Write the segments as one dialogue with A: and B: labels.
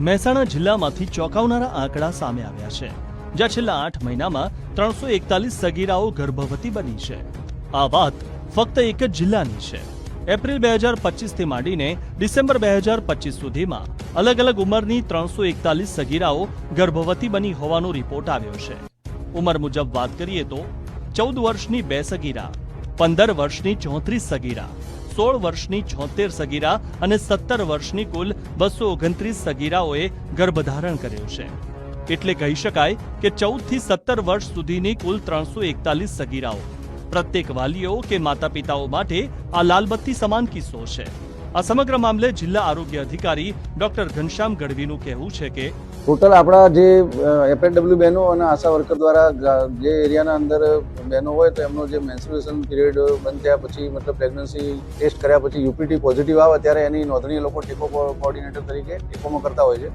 A: મહેસાણા જિલ્લામાંથી ચોંકાવનારા આંકડા સામે આવ્યા છે, જ્યાં છેલ્લા આઠ મહિનામાં ત્રણસો એકતાલીસ સગીરાઓ ગર્ભવતી બની છે. આ વાત ફક્ત એક જ જિલ્લાની છે. એપ્રિલ બે હજાર પચીસથી માંડીને ડિસેમ્બર બે હજાર પચીસ સુધીમાં અલગ અલગ ઉંમરની ત્રણસો એકતાલીસ સગીરાઓ ગર્ભવતી બની હોવાનો રિપોર્ટ આવ્યો છે. ઉંમર મુજબ વાત કરીએ તો ચૌદ વર્ષની બે સગીરા, પંદર વર્ષની ચોત્રીસ સગીરા સોળ વર્ષની છોતેર સગીરા અને સત્તર વર્ષની કુલ બસો ઓગણત્રીસ સગીરાઓએ ગર્ભધારણ કર્યું છે. એટલે કહી શકાય કે ચૌદથી સત્તર વર્ષ સુધીની કુલ ત્રણસો એકતાલીસ સગીરાઓ. પ્રત્યેક વાલીઓ કે માતા પિતાઓ માટે આ લાલબત્તી સમાન કિસ્સો છે. આ સમગ્ર મામલે જિલ્લા આરોગ્ય અધિકારી ડોક્ટર ઘનશ્યામ ગઢવીનું કહેવું છે કે
B: ટોટલ આપણા જે એફએડબલ્યુ બહેનો અને આશા વર્કર દ્વારા જે એરિયાના અંદર બહેનો હોય તો એમનો જે મેન્સ્યુરેશન પીરિયડ બંધ થયા પછી, મતલબ પ્રેગ્નન્સી ટેસ્ટ કર્યા પછી યુપીટી પોઝિટિવ આવે ત્યારે એની નોંધણી લોકો ટેકો કોઓર્ડિનેટર તરીકે ટેકોમાં કરતા હોય છે.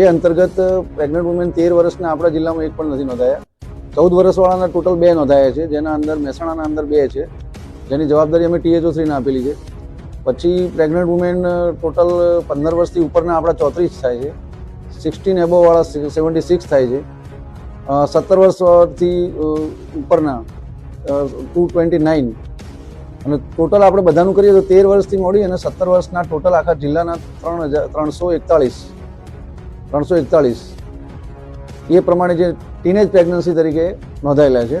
B: એ અંતર્ગત પ્રેગ્નન્ટ વુમેન તેર વર્ષના આપણા જિલ્લામાં એક પણ નથી નોંધાયા. ચૌદ વર્ષવાળાના ટોટલ બે નોંધાયા છે, જેના અંદર મહેસાણાના અંદર બે છે. જેની જવાબદારી અમે ટીએચઓ શ્રીને આપેલી છે. પછી પ્રેગ્નન્ટ વુમેન ટોટલ પંદર વર્ષથી ઉપરના આપણા ચોત્રીસ થાય છે. સિક્સટીન એબોવાળા સેવન્ટી સિક્સ થાય છે. સત્તર વર્ષથી ઉપરના ટુ ટ્વેન્ટી નાઇન અને ટોટલ આપણે બધાનું કરીએ તો તેર વર્ષથી મોડી અને સત્તર વર્ષના ટોટલ આખા જિલ્લાના ત્રણ હજાર, ત્રણસો એકતાળીસ. ત્રણસો એકતાળીસ. એ પ્રમાણે જે ટીનેજ પ્રેગ્નન્સી તરીકે નોંધાયેલા છે.